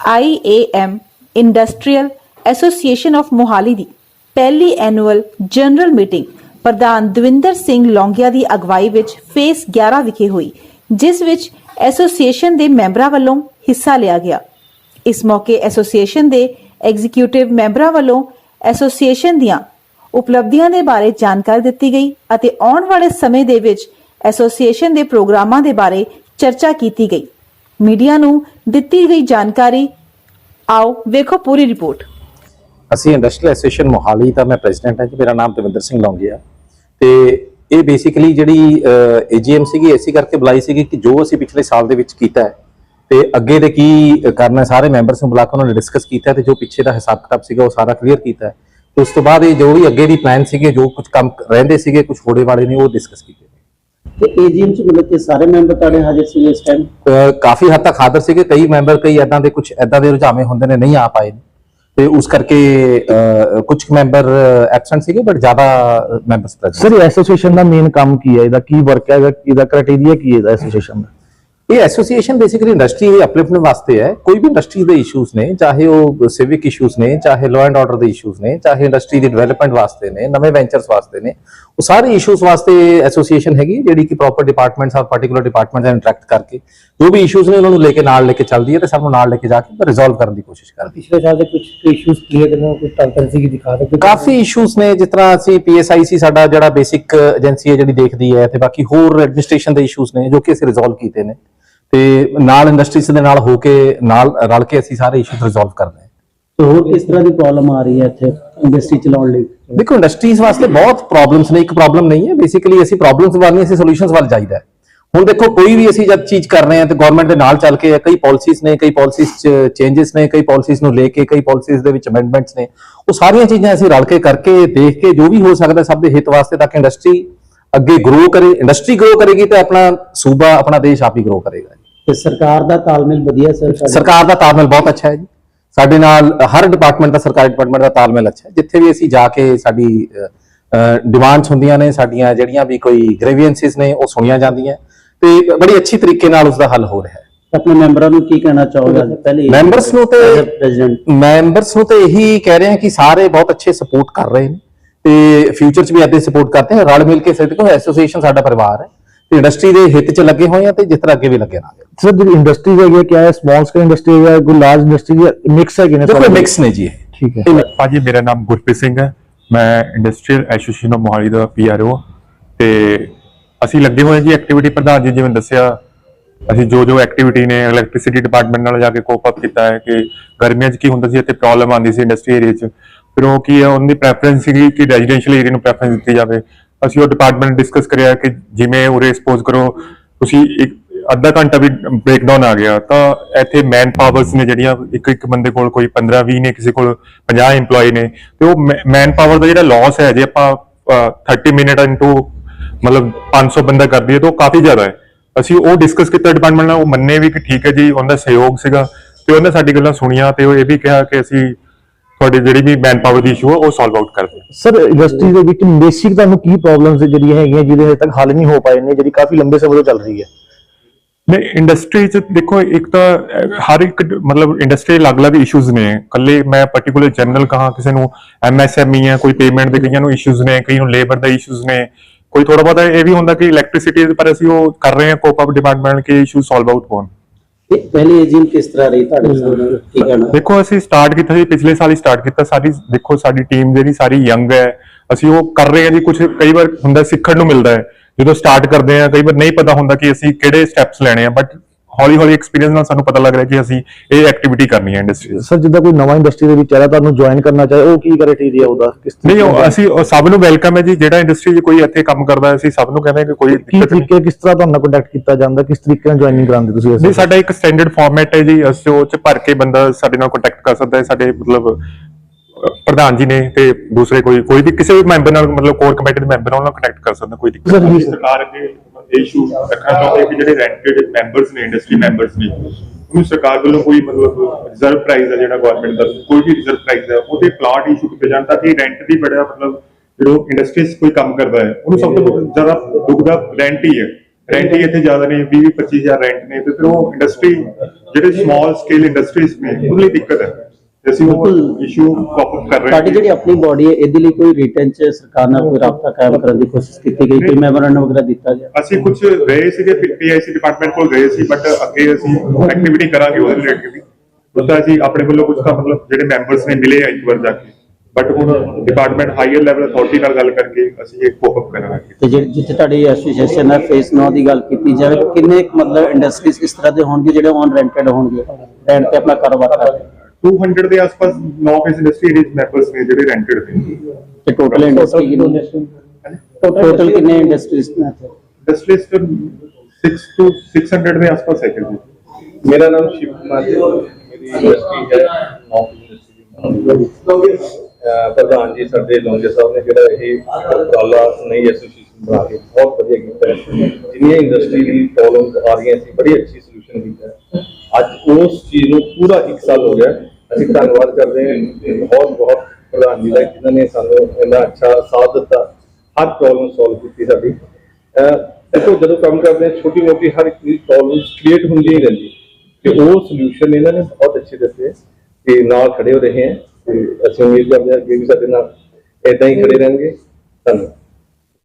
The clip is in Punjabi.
IAM industrial association of Mohali ਦੀ ਪਹਿਲੀ ਐਨੂਅਲ ਜਨਰਲ ਮੀਟਿੰਗ ਪ੍ਰਧਾਨ ਦਵਿੰਦਰ ਸਿੰਘ ਲੌਂਗਿਆ ਦੀ ਅਗਵਾਈ ਵਿੱਚ ਫੇਸ 11 ਵਿਖੇ ਹੋਈ, ਜਿਸ ਵਿੱਚ ਐਸੋਸੀਏਸ਼ਨ ਦੇ ਮੈਂਬਰਾਂ ਵੱਲੋਂ ਹਿੱਸਾ ਲਿਆ ਗਿਆ। ਇਸ ਮੌਕੇ ਐਸੋਸੀਏਸ਼ਨ ਦੇ ਐਗਜ਼ੀਕਿਊਟਿਵ ਮੈਂਬਰਾਂ ਵੱਲੋਂ ਐਸੋਸੀਏਸ਼ਨ ਦੀਆਂ ਉਪਲਬਧੀਆਂ ਦੇ ਬਾਰੇ ਜਾਣਕਾਰੀ ਦਿੱਤੀ ਗਈ ਅਤੇ ਆਉਣ ਵਾਲੇ ਸਮੇਂ ਦੇ ਵਿੱਚ ਐਸੋਸੀਏਸ਼ਨ ਦੇ ਪ੍ਰੋਗਰਾਮਾਂ ਦੇ ਬਾਰੇ ਚਰਚਾ ਕੀਤੀ ਗਈ। ਮੀਡੀਆ ਨੂੰ ਦਿੱਤੀ ਗਈ ਜਾਣਕਾਰੀ। ਆਓ ਵੇਖੋ ਪੂਰੀ ਰਿਪੋਰਟ। ਅਸੀਂ ਇੰਡਸਟਰੀਅਲ ਐਸੋਸੀਏਸ਼ਨ ਮੋਹਾਲੀ ਦਾ ਮੈਂ ਪ੍ਰੈਜ਼ੀਡੈਂਟ ਹਾਂ ਜੀ, ਮੇਰਾ ਨਾਮ ਦਵਿੰਦਰ ਸਿੰਘ ਲੌਂਗੀਆ। ਤੇ ਇਹ ਬੇਸਿਕਲੀ ਜਿਹੜੀ ਏਜੀਐਮ ਸੀਗੀ ਐਸੀ ਕਰਕੇ ਬੁਲਾਈ ਸੀਗੀ ਕਿ ਜੋ ਅਸੀਂ ਪਿਛਲੇ ਸਾਲ ਦੇ ਵਿੱਚ ਕੀਤਾ ਹੈ, ਤੇ ਅੱਗੇ ਦੇ ਕੀ ਕਰਨਾ ਸਾਰੇ ਮੈਂਬਰਸ ਨੂੰ ਬੁਲਾ ਕੇ ਉਹਨਾਂ ਨੇ ਡਿਸਕਸ ਕੀਤਾ ਤੇ ਜੋ ਪਿੱਛੇ ਦਾ ਹਿਸਾਬ ਕਿਤਾਬ ਸੀਗਾ ਉਹ ਸਾਰਾ ਕਲੀਅਰ ਕੀਤਾ ਹੈ। ਤੇ ਉਸ ਤੋਂ ਬਾਅਦ ਇਹ ਜੋ ਵੀ ਅੱਗੇ ਦੀ ਪਲਾਨ ਸੀਗੇ, ਜੋ ਕੁਝ ਕੰਮ ਰਹਿੰਦੇ ਸੀਗੇ, ਕੁਝ ਹੋੜੇ ਵਾਲੇ ਨੇ ਉਹ ਡਿਸਕਸ ਕੀਤੇ। ਤੇ ਏਜੀਐਮ ਚ ਮਤਲਬ ਕਿ ਸਾਰੇ ਮੈਂਬਰ ਤੁਹਾਡੇ ਹਾਜ਼ਰ ਸੀ ਇਸ ਟਾਈਮ ਕਾਫੀ ਹੱਦ ਤੱਕ ਹਾਜ਼ਰ ਸੀਗੇ ਕਈ ਮੈਂਬਰ ਕਈ ਐਦਾਂ ਦੇ ਕੁਝ ਐਦਾਂ ਦੇ ਰੁਝਾਵੇਂ ਹੁੰਦੇ ਨੇ ਨਹੀਂ ਆ ਪਾਏ ਨੇ। ਤੇ ਉਸ ਕਰਕੇ ਕੁਝ ਮੈਂਬਰ ਐਬਸੈਂਟ ਸੀਗੇ ਬਟ ਜ਼ਿਆਦਾ ਮੈਂਬਰਸ ਪ੍ਰੈਜ਼ੈਂਟ ਸਰ ਐਸੋਸੀਏਸ਼ਨ ਦਾ ਮੇਨ ਕੰਮ ਕੀ ਹੈ? ਇਹਦਾ ਕੀ ਵਰਕ ਹੈ? ਇਹਦਾ ਇਹਦਾ ਕ੍ਰਾਈਟੇਰੀਆ ਕੀ ਹੈ ਇਹਦਾ ਐਸੋਸੀਏਸ਼ਨ ਦਾ? ਇਹ ਐਸੋਸੀਏਸ਼ਨ ਬੇਸਿਕਲੀ ਇੰਡਸਟਰੀ ਦੇ ਅਪਲਿਫਟਮੈਂਟ ਵਾਸਤੇ ਹੈ। ਕੋਈ ਵੀ ਇੰਡਸਟਰੀ ਦੇ ਇਸ਼ੂਜ਼ ਨੇ ਚਾਹੇ ਉਹ ਸਿਵਿਕ ਇਸ਼ੂਜ਼ ਨੇ ਚਾਹੇ ਲਾਅ ਐਂਡ ਆਰਡਰ ਦੇ ਇਸ਼ੂਜ਼ ਨੇ ਚਾਹੇ ਇੰਡਸਟਰੀ ਦੀ ਡਿਵੈਲਪਮੈਂਟ ਵਾਸਤੇ ਨੇ ਨਵੇਂ ਵੈਂਚਰਸ ਵਾਸਤੇ ਨੇ ਉਹ ਸਾਰੇ ਇਸ਼ੂਜ਼ ਵਾਸਤੇ ਐਸੋਸੀਏਸ਼ਨ ਹੈਗੀ ਜਿਹੜੀ ਕਿ ਪ੍ਰੋਪਰ ਡਿਪਾਰਟਮੈਂਟਸ ਔਰ ਪਾਰਟਿਕੂਲਰ ਡਿਪਾਰਟਮੈਂਟਸ ਨਾਲ ਇੰਟਰੈਕਟ ਕਰਕੇ ਜੋ ਵੀ ਇਸ਼ੂਜ਼ ਨੇ ਉਹਨਾਂ ਨੂੰ ਲੈ ਕੇ ਨਾਲ ਲੈ ਕੇ ਚੱਲਦੀ ਹੈ ਤੇ ਸਭ ਨੂੰ ਨਾਲ ਲੈ ਕੇ ਜਾ ਕੇ ਰਿਜ਼ੋਲਵ ਕਰਨ ਦੀ ਕੋਸ਼ਿਸ਼ ਕਰਦੀ ਹੈ। ਪਿਛਲੇ ਸਾਲ ਦੇ ਕੁਝ ਇਸ਼ੂਜ਼ ਕਲੀਅਰ ਕਰਨਾ ਕੁਝ ਟ੍ਰਾਂਸਪੇਰੈਂਸੀ ਕੀ ਦਿਖਾ ਸਕਦੇ ਕਾਫੀ ਇਸ਼ੂਜ਼ ਨੇ ਜਿਸ ਤਰ੍ਹਾਂ ਅਸੀਂ ਪੀਐਸਆਈਸੀ ਸਾਡਾ ਜਿਹੜਾ ਬੇਸਿਕ ਏਜੰਸੀ ਹੈ ਜਿਹੜੀ ਦੇਖਦੀ ਹੈ ਤੇ ਬਾਕੀ ਹੋਰ ਐਡਮਿਨਿਸਟ੍ਰੇਸ਼ਨ ਦੇ ਇਸ਼ੂਜ਼ ਨੇ ਜੋ ਕਿ ਅਸੀਂ ਰਿਜ਼ੋਲਵ ਕੀਤੇ ਨੇ। ਤੇ ਨਾਲ ਇੰਡਸਟਰੀਜ਼ ਦੇ ਨਾਲ ਹੋ ਕੇ ਨਾਲ ਰਲ ਕੇ ਅਸੀਂ ਸਾਰੇ ਇਸ਼ੂਜ਼ ਰਿਜ਼ੋਲਵ ਕਰਨੇ ਹੈ। ਤੇ ਹੋਰ ਕਿਸ ਤਰ੍ਹਾਂ ਦੀ ਪ੍ਰੋਬਲਮ ਆ ਰਹੀ ਹੈ ਇੱਥੇ ਇੰਡਸਟਰੀ ਚਲਾਉਣ ਲਈ? ਦੇਖੋ ਇੰਡਸਟਰੀਜ਼ ਵਾਸਤੇ ਬਹੁਤ ਪ੍ਰੋਬਲਮਸ ਨੇ ਇੱਕ ਪ੍ਰੋਬਲਮ ਨਹੀਂ ਹੈ। ਬੇਸਿਕਲੀ ਅਸੀਂ ਪ੍ਰੋਬਲਮਸ ਵੱਲ ਨਹੀਂ ਅਸੀਂ ਸੋਲੂਸ਼ਨਸ ਵੱਲ ਜਾਈਦਾ ਹੁਣ ਦੇਖੋ ਕੋਈ ਵੀ ਅਸੀਂ ਜਦ ਚੀਜ਼ ਕਰ ਰਹੇ ਹਾਂ ਤੇ ਗਵਰਨਮੈਂਟ ਦੇ ਨਾਲ ਚੱਲ ਕੇ ਕਈ ਪਾਲਿਸੀਜ਼ ਨੇ ਕਈ ਪਾਲਿਸੀਜ਼ ਚ ਚੇਂਜਸ ਨੇ ਕਈ ਪਾਲਿਸੀਜ਼ ਨੂੰ ਲੈ ਕੇ ਕਈ ਪਾਲਿਸੀਜ਼ ਦੇ ਵਿੱਚ ਅਮੈਂਡਮੈਂਟਸ ਨੇ ਉਹ ਸਾਰੀਆਂ ਚੀਜ਼ਾਂ ਅਸੀਂ ਰਲ ਕੇ ਕਰਕੇ ਦੇਖ ਕੇ ਜੋ ਵੀ ਹੋ ਸਕਦਾ ਸਭ ਦੇ ਹਿੱਤ ਵਾਸਤੇ ਤਾਂ ਕਿ ਇੰਡਸਟਰੀ ਅੱਗੇ ਗਰੋ ਕਰੇ ਇੰਡਸਟਰੀ ਗਰੋ ਕਰੇਗੀ ਤੇ ਆਪਣਾ ਸੂਬਾ ਆਪਣਾ ਦੇਸ਼ ਆਪ ਹੀ ਗਰੋ ਕਰੇਗਾ ਤੇ ਸਰਕਾਰ ਦਾ ਤਾਲਮੇਲ ਵਧੀਆ ਸਰ ਸਰਕਾਰ ਦਾ ਤਾਲਮੇਲ ਬਹੁਤ ਅੱਛਾ ਹੈ ਜੀ। ਸਾਡੇ ਨਾਲ ਹਰ ਡਿਪਾਰਟਮੈਂਟ ਦਾ ਸਰਕਾਰੀ ਡਿਪਾਰਟਮੈਂਟ ਦਾ ਤਾਲਮੇਲ ਅੱਛਾ ਹੈ। ਜਿੱਥੇ ਵੀ ਅਸੀਂ ਜਾ ਕੇ ਸਾਡੀ ਡਿਮਾਂਡਸ ਹੁੰਦੀਆਂ ਨੇ ਸਾਡੀਆਂ ਜਿਹੜੀਆਂ ਵੀ ਕੋਈ ਗ੍ਰੇਵੀਐਂਸਿਸ ਨੇ ਉਹ ਸੁਣੀਆਂ ਜਾਂਦੀਆਂ ਤੇ ਬੜੀ ਅੱਛੀ ਤਰੀਕੇ ਨਾਲ ਉਸ ਦਾ ਹੱਲ ਹੋ ਰਿਹਾ ਹੈ। ਆਪਣੇ ਮੈਂਬਰਾਂ ਨੂੰ ਕੀ ਕਹਿਣਾ ਚਾਹੋਗੇ ਪਹਿਲੇ ਮੈਂਬਰਸ ਨੂੰ ਤੇ ਪ੍ਰੈਜ਼ੀਡੈਂਟ ਮੈਂਬਰਸ ਨੂੰ ਤੇ ਇਹੀ ਕਹਿ ਰਹੇ ਹਾਂ ਕਿ ਸਾਰੇ ਬਹੁਤ ਅੱਛੇ ਸਪੋਰਟ ਕਰ ਰਹੇ ਨੇ। ਤੇ ਫਿਊਚਰ 'ਚ ਵੀ ਅੱਗੇ ਸਪੋਰਟ ਕਰਦੇ ਹਨ ਰਲ ਮਿਲ ਕੇ ਸਾਡੇ ਕੋਲ ਐਸੋਸੀਏਸ਼ਨ ਸਾਡਾ ਪਰਿਵਾਰ ਹੈ ਤੇ ਇੰਡਸਟਰੀ ਦੇ ਹਿੱਤ 'ਚ ਲੱਗੇ ਹੋਏ ਆ ਤੇ ਜਿਸ ਤਰ੍ਹਾਂ ਅੱਗੇ ਵੀ ਲੱਗੇ ਰਹਾਂਗੇ। ਸਰ ਜਿਹੜੀ ਇੰਡਸਟਰੀ ਹੈਗੀ ਹੈ ਕਿਆ ਹੈ? ਸਮਾਲ ਸਕੇਲ ਇੰਡਸਟਰੀ ਹੈ ਕੋਈ ਲਾਰਜ ਇੰਡਸਟਰੀ ਹੈ ਮਿਕਸ ਹੈ ਕਿ ਨਹੀਂ ਦੇਖੋ ਮਿਕਸ ਨੇ ਜੀ ਠੀਕ ਹੈ। ਭਾਜੀ ਮੇਰਾ ਨਾਮ ਗੁਰਪ੍ਰੀਤ ਸਿੰਘ ਹੈ। ਮੈਂ ਇੰਡਸਟਰੀਅਲ ਐਸੋਸੀਏਸ਼ਨ ਆਫ ਮੋਹਾਲੀ ਦਾ ਪੀਆਰਓ ਤੇ ਅਸੀਂ ਲੱਗੇ ਹੋਏ ਹਾਂ ਜੀ ਐਕਟੀਵਿਟੀ ਪ੍ਰਧਾਨ ਜੀ ਜਿਵੇਂ ਦੱਸਿਆ ਅਸੀਂ ਜੋ ਜੋ ਐਕਟੀਵਿਟੀ ਨੇ ਇਲੈਕਟ੍ਰਿਸਿਟੀ ਡਿਪਾਰਟਮੈਂਟ ਨਾਲ ਜਾ ਕੇ ਕੋਪ ਅਪ ਕੀਤਾ ਹੈ ਕਿ ਗਰਮੀਆਂ 'ਚ ਕੀ ਹੁੰਦਾ ਸੀ ਇੱਥੇ ਪ੍ਰੋਬਲਮ ਆਉਂਦੀ ਸੀ ਇੰਡਸਟਰੀ ਏਰੀਆ 'ਚ। ਫਿਰ ਉਹ ਕੀ ਹੈ ਉਹਨਾਂ ਦੀ ਪ੍ਰੈਫਰੈਂਸ ਸੀਗੀ ਕਿ ਰੈਜ਼ੀਡੈਂਸ਼ੀਅਲ ਏਰੀਆ ਨੂੰ ਪ੍ਰੈਫਰੈਂਸ ਦਿੱਤੀ ਜਾਵੇ। ਅਸੀਂ ਉਹ ਡਿਪਾਰਟਮੈਂਟ ਡਿਸਕਸ ਕਰਿਆ ਕਿ ਜਿਵੇਂ ਉਰੇ ਸਪੋਜ਼ ਕਰੋ ਤੁਸੀਂ ਇੱਕ ਅੱਧਾ ਘੰਟਾ ਵੀ ਬ੍ਰੇਕਡਾਊਨ ਆ ਗਿਆ। ਤਾਂ ਇੱਥੇ ਮੈਨ ਪਾਵਰਸ ਨੇ ਜਿਹੜੀਆਂ ਇੱਕ ਇੱਕ ਬੰਦੇ ਕੋਲ ਕੋਈ 15 20 ਨੇ ਕਿਸੇ ਕੋਲ 50 EMPLOYE ਨੇ ਤੇ ਉਹ ਮੈਨ ਪਾਵਰ ਦਾ ਜਿਹੜਾ ਲਾਸ ਹੈ ਜੇ ਆਪਾਂ ਅਹ, 30 ਮਿੰਟ ਇਨਟੂ ਮਤਲਬ 500 ਬੰਦਾ ਕਰ ਦਈਏ ਤਾਂ ਉਹ ਕਾਫੀ ਜ਼ਿਆਦਾ ਹੈ। ਅਸੀਂ ਉਹ ਡਿਸਕਸ ਕੀਤਾ ਡਿਪਾਰਟਮੈਂਟ ਨਾਲ ਉਹ ਮੰਨੇ ਵੀ ਕਿ ਠੀਕ ਹੈ ਜੀ ਉਹਨਾਂ ਦਾ ਸਹਿਯੋਗ ਸੀਗਾ ਤੇ ਉਹਨੇ ਸਾਡੀ ਗੱਲਾਂ ਸੁਣੀਆਂ ਤੇ ਉਹ ਇਹ ਵੀ ਕਿਹਾ ਕਿ ਅਸੀਂ ਤੁਹਾਡੀ ਜਿਹੜੀ ਵੀ ਮੈਨ ਪਾਵਰ ਦੀ ਇਸ਼ੂ ਹੈ ਉਹ ਸੋਲਵ ਆਊਟ ਕਰਦੇ ਸਰ ਇੰਡਸਟਰੀ ਦੇ ਵਿੱਚ ਬੇਸਿਕ ਤੁਹਾਨੂੰ ਕੀ ਪ੍ਰੋਬਲਮਸ ਜਿਹੜੀਆਂ ਹੈਗੀਆਂ ਜਿਹਦੇ ਹਜੇ ਤੱਕ ਹੱਲ ਨਹੀਂ ਹੋ ਪਾਏ ਨੇ ਜਿਹੜੀ ਕਾਫੀ ਲੰਬੇ ਸਮੇਂ ਤੋਂ ਚੱਲ ਰਹੀ ਹੈ? ਨਹੀਂ ਇੰਡਸਟਰੀ ਚ ਦੇਖੋ ਇੱਕ ਤਾਂ ਹਰ ਇੱਕ ਮਤਲਬ ਇੰਡਸਟਰੀ ਅਲੱਗ-ਅਲੱਗ ਇਸ਼ੂਜ਼ ਨੇ। ਕੱਲੇ ਮੈਂ ਪਾਰਟਿਕੂਲਰ ਜਨਰਲ ਕਹਾ ਕਿਸੇ ਨੂੰ ਐਮਐਸਐਮਈ ਹੈ ਕੋਈ ਪੇਮੈਂਟ ਦੇ ਕਈਆਂ ਨੂੰ ਇਸ਼ੂਜ਼ ਨੇ ਕਈ ਨੂੰ ਲੇਬਰ ਦਾ ਇਸ਼ੂਜ਼ ਨੇ। ਕੋਈ ਥੋੜਾ ਬਹੁਤਾ ਇਹ ਵੀ ਹੁੰਦਾ ਕਿ ਇਲੈਕਟ੍ਰਿਸਿਟੀ ਪਰ ਅਸੀਂ ਉਹ ਕਰ ਰਹੇ ਹਾਂ ਕੋਪ ਅਪ ਡਿਪਾਰਟਮੈਂਟ ਕੇ ਇਸ਼ੂ ਸੋਲਵ ਆਊਟ ਹੋਣ। ਤੇ ਪਹਿਲੇ ਏਜੀਐਮ ਕਿਸ ਤਰ੍ਹਾਂ ਰਹੀ ਤੁਹਾਡੇ ਸਾਹਮਣੇ ਕੀ ਕਹਿਣਾ? ਦੇਖੋ ਅਸੀਂ ਸਟਾਰਟ ਕੀਤਾ ਸੀ ਪਿਛਲੇ ਸਾਲ ਹੀ ਸਟਾਰਟ ਕੀਤਾ। ਸਾਡੀ ਦੇਖੋ ਸਾਡੀ ਟੀਮ ਜਿਹੜੀ ਸਾਰੀ ਯੰਗ ਹੈ। ਅਸੀਂ ਉਹ ਕਰ ਰਹੇ ਹਾਂ ਜੀ ਕੁਝ ਕਈ ਵਾਰ ਹੁੰਦਾ ਸਿੱਖਣ ਨੂੰ ਮਿਲਦਾ ਹੈ। ਜਦੋਂ ਸਟਾਰਟ ਕਰਦੇ ਆ ਕਈ ਵਾਰ ਨਹੀਂ ਪਤਾ ਹੁੰਦਾ ਕਿ ਅਸੀਂ ਕਿਹੜੇ ਸਟੈਪਸ ਲੈਣੇ ਆ। ਬਟ ਹੌਲੀ ਹੌਲੀ ਐਕਸਪੀਰੀਅੰਸ ਨਾਲ ਸਾਨੂੰ ਪਤਾ ਲੱਗ ਰਿਹਾ ਕਿ ਅਸੀਂ ਇਹ ਐਕਟੀਵਿਟੀ ਕਰਨੀ ਹੈ ਇੰਡਸਟਰੀ ਸਰ ਜਿੱਦਾਂ ਕੋਈ ਨਵਾਂ ਇੰਡਸਟਰੀ ਦੇ ਵਿੱਚ ਆ ਰਿਹਾ ਤੁਹਾਨੂੰ ਜੁਆਇਨ ਕਰਨਾ ਚਾਹੇ ਉਹ ਕੀ ਕ੍ਰਾਈਟੇਰੀਆ ਉਹਦਾ? ਕਿਸ ਨਹੀਂ ਉਹ ਅਸੀਂ ਉਹ ਸਭ ਨੂੰ ਵੈਲਕਮ ਹੈ ਜੀ। ਜਿਹੜਾ ਇੰਡਸਟਰੀ 'ਚ ਕੋਈ ਇੱਥੇ ਕੰਮ ਕਰਦਾ ਹੈ, ਅਸੀਂ ਸਭ ਨੂੰ ਕਹਿੰਦੇ ਕਿ ਕੋਈ ਕੀ ਦਿੱਕਤ ਤਰੀਕੇ ਕਿਸ ਤਰ੍ਹਾਂ ਤੁਹਾਨੂੰ ਕੰਟੈਕਟ ਕੀਤਾ ਜਾਂਦਾ? ਕਿਸ ਤਰੀਕੇ ਨਾਲ ਜੁਆਇਨਿੰਗ ਕਰਾਉਂਦੇ ਤੁਸੀਂ ਨਹੀਂ ਸਾਡਾ ਇੱਕ ਸਟੈਂਡਰਡ ਫਾਰਮੈਟ ਹੈ ਜੀ। ਅਸੀਂ ਉਹ ਚ ਭਰ ਕੇ ਬੰਦਾ ਸਾਡੇ ਨਾਲ ਕੰਟੈਕਟ ਕਰ ਸਕਦਾ ਹੈ ਸਾਡੇ ਮਤਲਬ ਪ੍ਰਧਾਨ ਜੀ ਨੇ ਤੇ ਦੂਸਰੇ ਕੋਈ ਕੋਈ ਵੀ ਕਿਸੇ ਵੀ ਮੈਂਬਰ ਨਾਲ ਮਤਲਬ ਕੋਰ ਕਮੇਟੀ ਦੇ ਮੈਂਬਰ ਨਾਲ ਕੰਟੈਕਟ ਕਰ ਸਕਦਾ ਕੋਈ ਦਿੱਕਤ ਨਹੀਂ. ਸਰਕਾਰ ਅੱਗੇ ਇਹ ਇਸ਼ੂ ਰੱਖਣਾ ਚਾਹੁੰਦੇ ਕਿ ਜਿਹੜੇ ਰੈਂਟਡ ਮੈਂਬਰਸ ਨੇ ਇੰਡਸਟਰੀ ਮੈਂਬਰਸ ਨੇ ਉਹਨੂੰ ਸਰਕਾਰ ਵੱਲੋਂ ਕੋਈ ਮਤਲਬ ਰਿਜ਼ਰਵ ਪ੍ਰਾਈਸ ਹੈ ਜਿਹੜਾ ਗਵਰਨਮੈਂਟ ਦਾ ਕੋਈ ਵੀ ਰਿਜ਼ਰਵ ਪ੍ਰਾਈਸ ਹੈ ਉਹਦੇ ਪਲਾਟ ਇਸ਼ੂ ਕੀਤੇ ਜਾਣ ਤਾਂ ਕਿ ਰੈਂਟ ਦੀ ਬੜਾ ਮਤਲਬ ਜਿਹੜਾ ਇੰਡਸਟਰੀਜ਼ ਕੋਈ ਕੰਮ ਕਰਦਾ ਹੈ ਉਹਨੂੰ ਸਭ ਤੋਂ ਜ਼ਿਆਦਾ ਦੁੱਖ ਦਾ ਰੈਂਟ ਹੀ ਹੈ। ਰੈਂਟ ਹੀ ਇੱਥੇ ਜ਼ਿਆਦਾ ਨੇ 20 25000 ਰੈਂਟ ਨੇ ਤੇ ਫਿਰ ਉਹ ਇੰਡਸਟਰੀ ਜਿਹੜੇ ਸਮਾਲ ਸਕੇਲ ਇੰਡਸਟਰੀਜ਼ ਨੇ ਉਹਦੇ ਲਈ ਦਿੱਕਤ ਹੈ। ਅਸੀਂ ਉਹ ਬਿਲਕੁਲ। ਇਸ਼ੂ ਕਾਪ ਕਰ ਰਹੇ ਤੁਹਾਡੀ ਜਿਹੜੀ ਆਪਣੀ ਬਾਡੀ ਹੈ ਇਹਦੇ ਲਈ ਕੋਈ ਰਿਟਰਨ ਚ ਸਰਕਾਰ ਨਾਲ ਕੋਈ ਰਾਬਤਾ ਕਾਇਮ ਕਰਨ ਦੀ ਕੋਸ਼ਿਸ਼ ਕੀਤੀ ਗਈ ਕੋਈ ਮੈਮੋਰੰਡਮ ਵਗੈਰਾ ਦਿੱਤਾ ਗਿਆ? ਅਸੀਂ ਕੁਝ ਗਏ ਸੀਗੇ ਪੀਆਈਸੀ ਡਿਪਾਰਟਮੈਂਟ ਕੋਲ ਗਏ ਸੀ ਬਟ ਅੱਗੇ ਅਸੀਂ ਐਕਟੀਵਿਟੀ ਕਰਾਂਗੇ ਉਹਦੇ ਰਿਲੇਟਡ ਵੀ। ਉਸਦਾ ਅਸੀਂ ਆਪਣੇ ਵੱਲੋਂ ਕੁਝ ਤਾਂ ਮਤਲਬ ਜਿਹੜੇ ਮੈਂਬਰਸ ਨੇ ਮਿਲੇ ਆ ਇੱਕ ਵਾਰ ਜਾ ਕੇ। ਬਟ ਹੁਣ ਡਿਪਾਰਟਮੈਂਟ ਹਾਈਅਰ ਲੈਵਲ ਅਥਾਰਟੀ ਨਾਲ ਗੱਲ ਕਰਕੇ ਅਸੀਂ ਇਹ ਕੋਪ ਅਪ ਕਰਾਂਗੇ। ਤੇ ਜਿਹੜੀ ਜਿੱਥੇ ਤੁਹਾਡੀ ਐਸੋਸੀਏਸ਼ਨ ਹੈ ਫੇਸ 9 ਦੀ ਗੱਲ ਕੀਤੀ ਜਾਵੇ ਕਿੰਨੇ ਕੁ ਮਤਲਬ ਇੰਡਸਟਰੀਜ਼ ਇਸ ਤਰ੍ਹਾਂ ਦੇ ਹੋਣਗੇ ਜਿਹੜੇ ਔਨ ਰੈਂਟਡ ਹੋਣਗੇ? ਰੈਂਟ ਤੇ ਆਪਣਾ ਕਾਰੋਬਾਰ ਕਰ ਰਹੇ 200 ਦੇ ਆਸ-ਪਾਸ 9 ਫੇਸ ਇੰਡਸਟਰੀ ਏਰੀਆ ਮੈਂਬਰਸ ਨੇ ਜਿਹੜੇ ਰੈਂਟਡ ਨੇ। ਤੇ ਟੋਟਲ ਇੰਡਸਟਰੀ ਕਿੰਨੀ? ਟੋਟਲ ਕਿੰਨੇ ਇੰਡਸਟਰੀਜ਼ ਨੇ? ਇੰਡਸਟਰੀਜ਼ 6 to 600 ਦੇ ਆਸ-ਪਾਸ ਹੈ ਜੀ ਮੇਰਾ ਨਾਮ ਸ਼ਿਵ ਕੁਮਾਰ ਹੈ ਮੇਰੀ ਯੂਨੀਵਰਸਿਟੀ ਹੈ ਨੌ ਅਹ ਪ੍ਰਧਾਨ ਜੀ ਸਾਡੇ ਲੋਂਗੇ ਸਾਹਿਬ ਨੇ ਜਿਹੜਾ ਇਹ ਉਪਰਾਲਾ ਨਈ ਐਸੋਸੀਏਸ਼ਨ ਬਣਾ ਕੇ ਬਹੁਤ ਵਧੀਆ ਕੀਤਾ ਜਿੰਨੀਆਂ ਇੰਡਸਟਰੀ ਦੀ ਪ੍ਰੋਬਲਮਸ ਆ ਰਹੀਆਂ ਸੀ ਬੜੀ ਅੱਛੀ ਸੋਲੂਸ਼ਨ ਕੀਤਾ ਉਸ ਚੀਜ਼ ਨੂੰ ਪੂਰਾ 1 ਸਾਲ ਹੋ ਗਿਆ। ਅਸੀਂ ਧੰਨਵਾਦ ਕਰਦੇ ਹਾਂ। ਬਹੁਤ ਬਹੁਤ ਪ੍ਰਧਾਨ ਜੀ ਦਾ, ਜਿਨ੍ਹਾਂ ਨੇ ਸਾਨੂੰ ਇੰਨਾ ਅੱਛਾ ਸਾਥ ਦਿੱਤਾ। ਹਰ ਪ੍ਰੋਬਲਮ ਸੋਲਵ ਕੀਤੀ ਸਾਡੀ। ਦੇਖੋ, ਜਦੋਂ ਕੰਮ ਕਰਦੇ ਹਾਂ ਛੋਟੀ ਮੋਟੀ ਹਰ ਇੱਕ ਪ੍ਰੋਬਲਮ ਕ੍ਰੀਏਟ ਹੁੰਦੀ ਹੀ ਰਹਿੰਦੀ। ਹੈ। ਤੇ ਉਹ ਸੋਲੂਸ਼ਨ ਇਹਨਾਂ ਨੇ ਬਹੁਤ ਅੱਛੇ ਦਿੱਤੇ। ਤੇ ਨਾਲ ਖੜੇ ਹੋ ਰਹੇ ਹੈ। ਤੇ ਅਸੀਂ ਉਮੀਦ ਕਰਦੇ ਹਾਂ ਕਿ ਵੀ ਸਾਡੇ ਨਾਲ ਇਦਾਂ ਹੀ ਖੜੇ ਰਹਿਣਗੇ। ਧੰਨਵਾਦ।